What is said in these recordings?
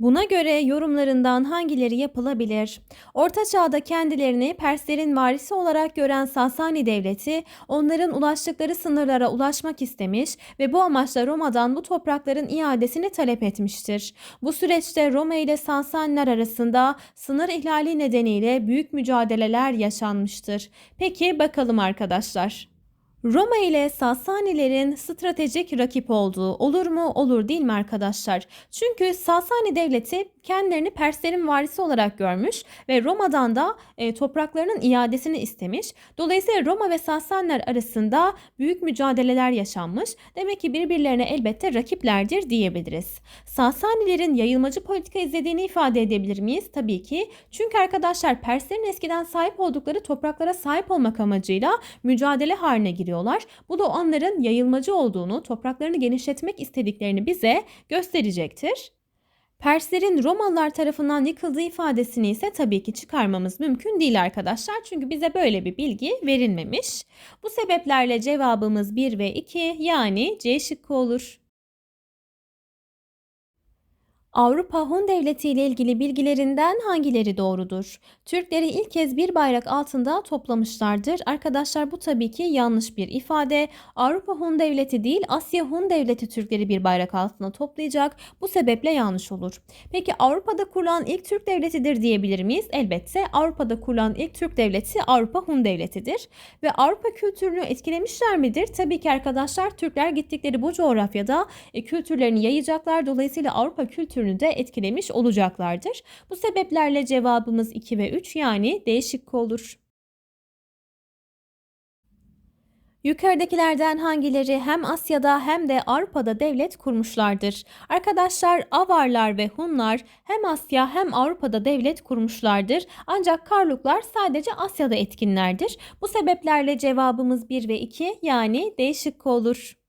Buna göre yorumlarından hangileri yapılabilir? Orta Çağ'da kendilerini Perslerin varisi olarak gören Sasani Devleti, onların ulaştıkları sınırlara ulaşmak istemiş ve bu amaçla Roma'dan bu toprakların iadesini talep etmiştir. Bu süreçte Roma ile Sasaniler arasında sınır ihlali nedeniyle büyük mücadeleler yaşanmıştır. Peki bakalım arkadaşlar. Roma ile Sasanilerin stratejik rakip olduğu olur mu olur değil mi arkadaşlar? Çünkü Sasani devleti kendilerini Perslerin varisi olarak görmüş ve Roma'dan da e, topraklarının iadesini istemiş. Dolayısıyla Roma ve Sasaniler arasında büyük mücadeleler yaşanmış. Demek ki birbirlerine elbette rakiplerdir diyebiliriz. Sasanilerin yayılmacı politika izlediğini ifade edebilir miyiz? Tabii ki. Çünkü arkadaşlar Perslerin eskiden sahip oldukları topraklara sahip olmak amacıyla mücadele haline giriyorlar. Bu da onların yayılmacı olduğunu, topraklarını genişletmek istediklerini bize gösterecektir. Perslerin Romalılar tarafından yıkıldığı ifadesini ise tabii ki çıkarmamız mümkün değil arkadaşlar. Çünkü bize böyle bir bilgi verilmemiş. Bu sebeplerle cevabımız 1 ve 2 yani C şıkkı olur. Avrupa Hun Devleti ile ilgili bilgilerinden hangileri doğrudur? Türkleri ilk kez bir bayrak altında toplamışlardır. Arkadaşlar bu tabii ki yanlış bir ifade. Avrupa Hun Devleti değil Asya Hun Devleti Türkleri bir bayrak altında toplayacak. Bu sebeple yanlış olur. Peki Avrupa'da kurulan ilk Türk devletidir diyebilir miyiz? Elbette Avrupa'da kurulan ilk Türk devleti Avrupa Hun Devleti'dir. Ve Avrupa kültürünü etkilemişler midir? Tabii ki arkadaşlar Türkler gittikleri bu coğrafyada e, kültürlerini yayacaklar. Dolayısıyla Avrupa kültürünü de etkilemiş olacaklardır. Bu sebeplerle cevabımız 2 ve 3 yani D şıkkı olur. Yukarıdakilerden hangileri hem Asya'da hem de Avrupa'da devlet kurmuşlardır? Arkadaşlar Avarlar ve Hunlar hem Asya hem Avrupa'da devlet kurmuşlardır. Ancak Karluklar sadece Asya'da etkinlerdir. Bu sebeplerle cevabımız 1 ve 2 yani D şıkkı olur.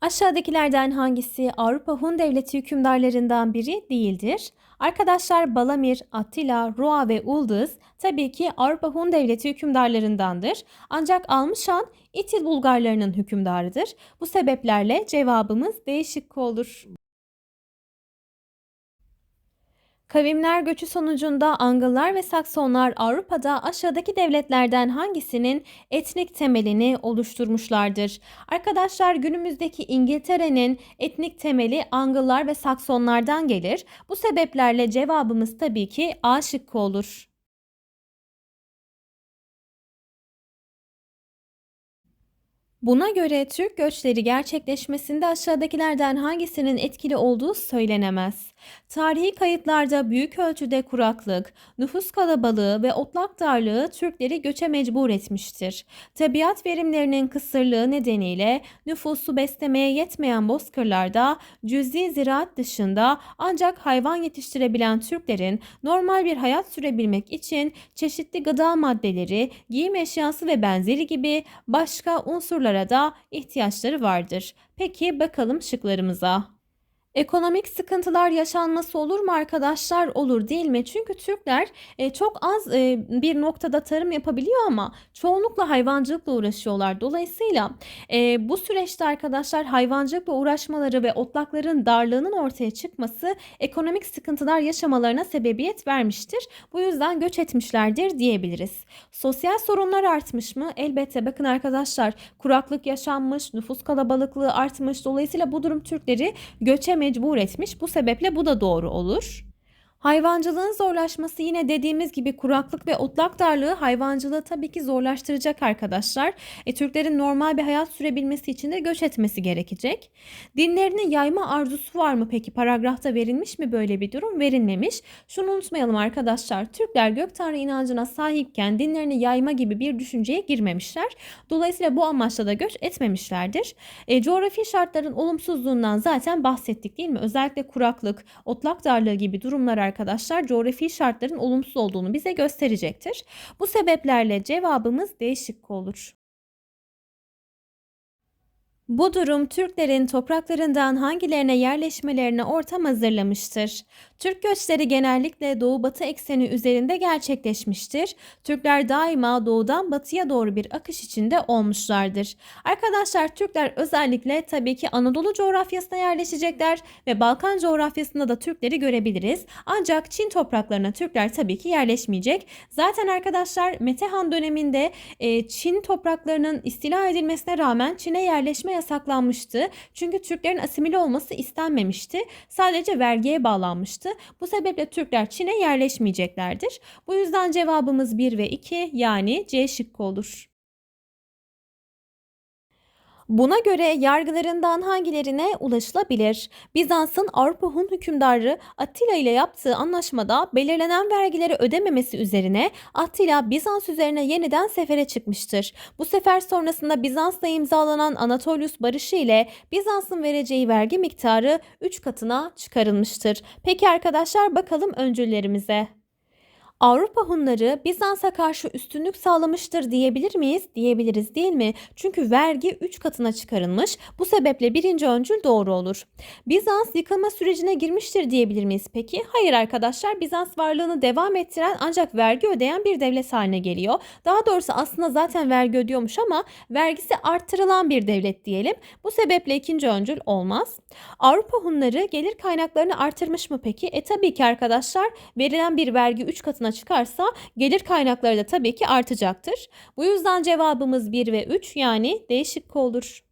Aşağıdakilerden hangisi Avrupa Hun Devleti hükümdarlarından biri değildir? Arkadaşlar Balamir, Attila, Rua ve Uldız tabii ki Avrupa Hun Devleti hükümdarlarındandır. Ancak Almışan İtil Bulgarlarının hükümdarıdır. Bu sebeplerle cevabımız D şıkkı olur. Kavimler göçü sonucunda Angıllar ve Saksonlar Avrupa'da aşağıdaki devletlerden hangisinin etnik temelini oluşturmuşlardır? Arkadaşlar günümüzdeki İngiltere'nin etnik temeli Angıllar ve Saksonlardan gelir. Bu sebeplerle cevabımız tabii ki A şıkkı olur. Buna göre Türk göçleri gerçekleşmesinde aşağıdakilerden hangisinin etkili olduğu söylenemez. Tarihi kayıtlarda büyük ölçüde kuraklık, nüfus kalabalığı ve otlak darlığı Türkleri göçe mecbur etmiştir. Tabiat verimlerinin kısırlığı nedeniyle nüfusu beslemeye yetmeyen bozkırlarda cüzi ziraat dışında ancak hayvan yetiştirebilen Türklerin normal bir hayat sürebilmek için çeşitli gıda maddeleri, giyim eşyası ve benzeri gibi başka unsurlara da ihtiyaçları vardır. Peki bakalım şıklarımıza. Ekonomik sıkıntılar yaşanması olur mu arkadaşlar? Olur değil mi? Çünkü Türkler e, çok az e, bir noktada tarım yapabiliyor ama çoğunlukla hayvancılıkla uğraşıyorlar. Dolayısıyla e, bu süreçte arkadaşlar hayvancılıkla uğraşmaları ve otlakların darlığının ortaya çıkması ekonomik sıkıntılar yaşamalarına sebebiyet vermiştir. Bu yüzden göç etmişlerdir diyebiliriz. Sosyal sorunlar artmış mı? Elbette bakın arkadaşlar kuraklık yaşanmış, nüfus kalabalıklığı artmış. Dolayısıyla bu durum Türkleri göçe mecbur etmiş. Bu sebeple bu da doğru olur. Hayvancılığın zorlaşması yine dediğimiz gibi kuraklık ve otlak darlığı hayvancılığı tabii ki zorlaştıracak arkadaşlar. E, Türklerin normal bir hayat sürebilmesi için de göç etmesi gerekecek. Dinlerini yayma arzusu var mı peki? Paragrafta verilmiş mi böyle bir durum? Verilmemiş. Şunu unutmayalım arkadaşlar. Türkler gök tanrı inancına sahipken dinlerini yayma gibi bir düşünceye girmemişler. Dolayısıyla bu amaçla da göç etmemişlerdir. E, coğrafi şartların olumsuzluğundan zaten bahsettik değil mi? Özellikle kuraklık, otlak darlığı gibi durumlar arkadaşlar coğrafi şartların olumsuz olduğunu bize gösterecektir. Bu sebeplerle cevabımız D şıkkı olur. Bu durum Türklerin topraklarından hangilerine yerleşmelerine ortam hazırlamıştır? Türk göçleri genellikle doğu-batı ekseni üzerinde gerçekleşmiştir. Türkler daima doğudan batıya doğru bir akış içinde olmuşlardır. Arkadaşlar Türkler özellikle tabii ki Anadolu coğrafyasına yerleşecekler ve Balkan coğrafyasında da Türkleri görebiliriz. Ancak Çin topraklarına Türkler tabii ki yerleşmeyecek. Zaten arkadaşlar Metehan döneminde e, Çin topraklarının istila edilmesine rağmen Çin'e yerleşme yasaklanmıştı. Çünkü Türklerin asimile olması istenmemişti. Sadece vergiye bağlanmıştı. Bu sebeple Türkler Çin'e yerleşmeyeceklerdir. Bu yüzden cevabımız 1 ve 2 yani C şıkkı olur. Buna göre yargılarından hangilerine ulaşılabilir? Bizans'ın Avrupa Hun hükümdarı Attila ile yaptığı anlaşmada belirlenen vergileri ödememesi üzerine Attila Bizans üzerine yeniden sefere çıkmıştır. Bu sefer sonrasında Bizans'la imzalanan Anatolius Barışı ile Bizans'ın vereceği vergi miktarı 3 katına çıkarılmıştır. Peki arkadaşlar bakalım öncüllerimize. Avrupa Hunları Bizans'a karşı üstünlük sağlamıştır diyebilir miyiz? Diyebiliriz değil mi? Çünkü vergi 3 katına çıkarılmış. Bu sebeple birinci öncül doğru olur. Bizans yıkılma sürecine girmiştir diyebilir miyiz peki? Hayır arkadaşlar Bizans varlığını devam ettiren ancak vergi ödeyen bir devlet haline geliyor. Daha doğrusu aslında zaten vergi ödüyormuş ama vergisi arttırılan bir devlet diyelim. Bu sebeple ikinci öncül olmaz. Avrupa Hunları gelir kaynaklarını artırmış mı peki? E tabii ki arkadaşlar verilen bir vergi 3 katına çıkarsa gelir kaynakları da tabii ki artacaktır. Bu yüzden cevabımız 1 ve 3 yani D şıkkı olur.